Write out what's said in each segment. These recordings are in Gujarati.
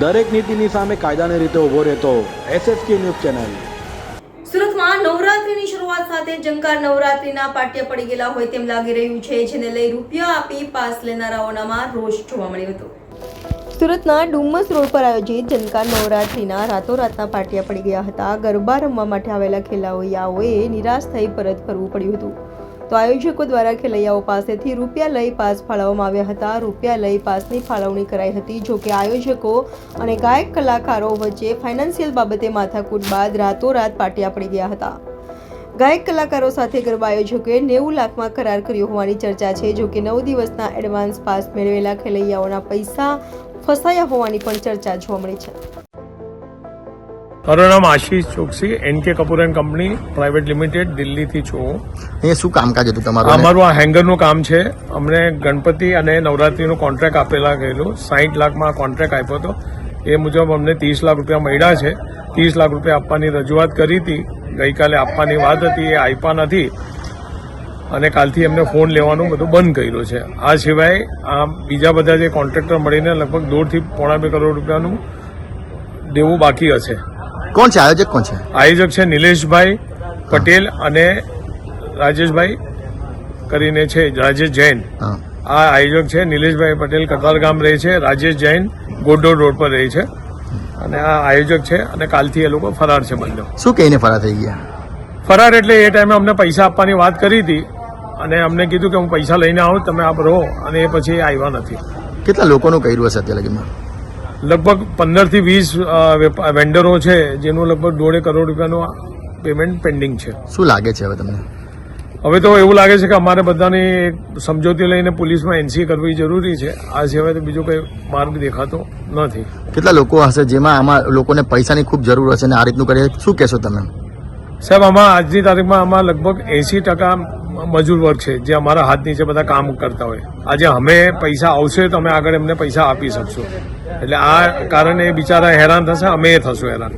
દરેક નીતિની સામે કાયદાની રીતે ઊભો રહેતો એસએસકે ન્યૂઝ ચેનલ. સુરતમાં નવરાત્રીની શરૂઆત સાથે જંકાર નવરાત્રીના પાટિયા પડી ગયેલા હોય તેમ લાગી રહ્યું છે જેને લઈ રૂપિયા આપી પાસ લેનારાઓનામાં રોષ જોવા મળ્યો હતો. સુરતના ડુમ્મસ રોડ પર આયોજિત જનકાર નવરાત્રીના રાતોરાતના પાટિયા પડી ગયા હતા. ગરબા રમવા માટે આવેલા ખેલાઓયાઓએ નિરાશ થઈ પરત ફરવું પડ્યું હતું. તો આયોજકો દ્વારા ખેલૈયાઓ પાસેથી રૂપિયા લઈ પાસ ફાળવવામાં આવ્યા હતા. રૂપિયા લઈ પાસની ફાળવણી કરાઈ હતી, જો કે આયોજકો અને ગાયક કલાકારો વચ્ચે ફાઇનાન્શિયલ બાબતે માથાકૂટ બાદ રાતોરાત પાટિયા પડી ગયા હતા. ગાયક કલાકારો સાથે ગરબા આયોજકોએ નેવું લાખમાં કરાર કર્યો હોવાની ચર્ચા છે, જો કે નવ દિવસના એડવાન્સ પાસ મેળવેલા ખેલૈયાઓના પૈસા ફસાયા હોવાની પણ ચર્ચા જોવા મળી છે. મારું નામ Ashish Choksi NK Kapoor and company private limited દિલ્હીથી છું. એ શું કામકાજ હતું તમારું? અમારું આ હેંગરનું કામ છે. અમને ગણપતિ અને નવરાત્રીનું કોન્ટ્રાક્ટ આપેલા ગયેલું. સાહીઠ લાખમાં કોન્ટ્રાક્ટ આપ્યો હતો. એ મુજબ અમને ત્રીસ લાખ રૂપિયા મળ્યા છે. ત્રીસ લાખ રૂપિયા આપવાની રજૂઆત કરી હતી. ગઈકાલે આપવાની વાત હતી એ આપ્યા નથી. અને કાલથી એમને ફોન લેવાનું બધું બંધ કર્યું છે. આ સિવાય આ બીજા બધા જે કોન્ટ્રાક્ટર મળીને લગભગ દોઢથી પોણા બે કરોડ રૂપિયાનું દેવું બાકી હશે. કોણ છે આયોજક કોણ છે? આયોજક છે નિલેશભાઈ પટેલ અને રાજેશભાઈ કરીને છે રાજેશ જૈન. આ આયોજક છે નિલેશભાઈ પટેલ કતારગામ રહે છે રાજેશ જૈન ગોડોડ રોડ પર રહે છે. અને આ આયોજક છે અને કાલથી એ લોકો ફરાર છે બંને. શું કહીને ફરાર થઈ ગયા? ફરાર એટલે એ ટાઈમે અમને પૈસા આપવાની વાત કરી હતી અને અમને કીધું કે હું પૈસા લઈને આવું તમે આપ રહો અને એ પછી આવ્યા નથી. કેટલા લોકોનું કર્યું હશે અત્યારે? લગીમાં લગભગ પંદરથી વીસ વેન્ડરો છે જેનું લગભગ દોઢે કરોડ રૂપિયાનું પેમેન્ટ પેન્ડિંગ છે. શું લાગે છે હવે તમને? હવે તો એવું લાગે છે કે અમારે બધાની એક સમજૂતી લઈને પોલીસમાં એનસી કરવી જરૂરી છે. આ સિવાય તો બીજો કોઈ માર્ગ દેખાતો નથી. કેટલા લોકો હશે જેમાં આમાં લોકોને પૈસાની ખૂબ જરૂર હશે અને આ રીતનું કરી શું કહેશો તમે? સાહેબ આમાં આજની તારીખમાં આમાં લગભગ એસી ટકા મજૂર વર્ગ છે, જે અમારા હાથ નીચે બધા કામ કરતા હોય. આજે અમે પૈસા આવશે તો અમે આગળ એમને પૈસા આપી શકશું. એટલે આ કારણે બિચારા હેરાન થશે, અમે એ થશું હેરાન.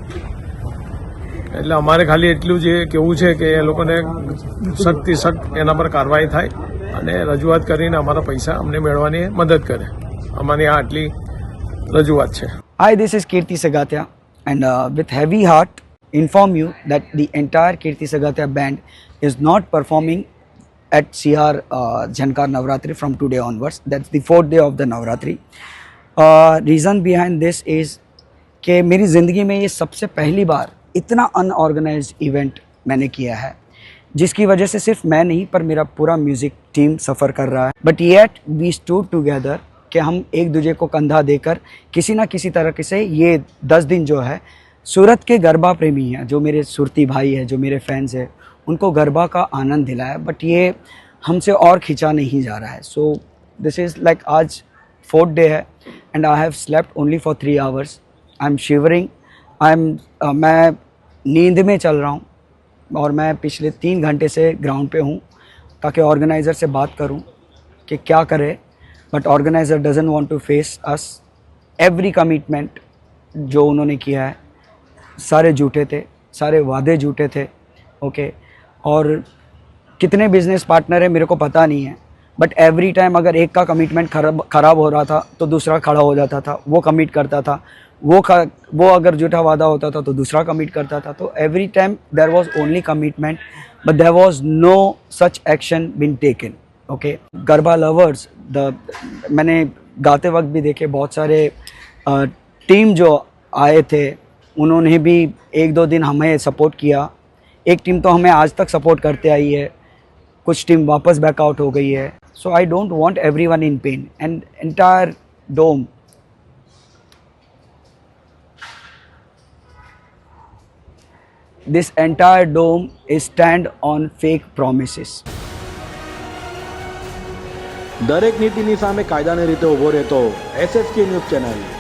એટલે અમારે ખાલી એટલું જ કેવું છે કે એ લોકોને સખ્તથી સખ્ત એના પર કાર્યવાહી થાય અને રજૂઆત કરીને અમારા પૈસા અમને મેળવવાની મદદ કરે. અમારી આ આટલી રજૂઆત છે. I this is Kirti Sagathiya and with heavy heart inform you that the entire Kirti Sagathiya band is not performing at CR uh, Jankar Navratri from today onwards. That's the fourth day of the Navratri. Uh, reason behind this is कि मेरी ज़िंदगी में ये सबसे पहली बार इतना अनऑर्गेनाइज इवेंट मैंने किया है जिसकी वजह से सिर्फ़ मैं नहीं पर मेरा पूरा म्यूज़िक टीम सफ़र कर रहा है but yet we stood together कि हम एक दूजे को कंधा देकर किसी ना किसी तरह से ये दस दिन जो है सूरत के गरबा प्रेमी हैं जो मेरे सुरती भाई हैं जो मेरे फैंस हैं उनको गरबा का आनंद दिलाया बट ये हमसे और खींचा नहीं जा रहा है। सो दिस इज़ लाइक आज फोर्थ डे है and I have slept only for three hours I am shivering I am मैं नींद में चल रहा हूँ, और मैं पिछले तीन घंटे से ग्राउंड पे हूँ, ताकि ऑर्गेनाइज़र से बात करूँ कि क्या करे। But organiser doesn't want to face us every commitment जो उन्होंने किया है, सारे झूठे थे, सारे वादे झूठे थे ओके और कितने बिज़नेस पार्टनर है, मेरे को पता नहीं है। बट एवरी टाइम अगर एक का कमिटमेंट खराब खराब हो रहा था तो दूसरा खड़ा हो जाता था, वो कमिट करता था। वो वो अगर झूठा वादा होता था तो दूसरा कमिट करता था। तो every time there was only commitment but there was no such action been taken okay garba lovers the मैंने गाते वक्त भी देखे बहुत सारे टीम जो आए थे, उन्होंने भी एक दो दिन हमें सपोर्ट किया। एक टीम तो हमें आज तक सपोर्ट करते आई है कुछ टीम वापस बैकआउट हो गई है so I don't want everyone in pain and entire dome this entire dome is stand on fake promises દરેક નીતિની સામે કાયદાની રીતે ઊભો રહેતો એસએસકે ન્યૂઝ ચેનલ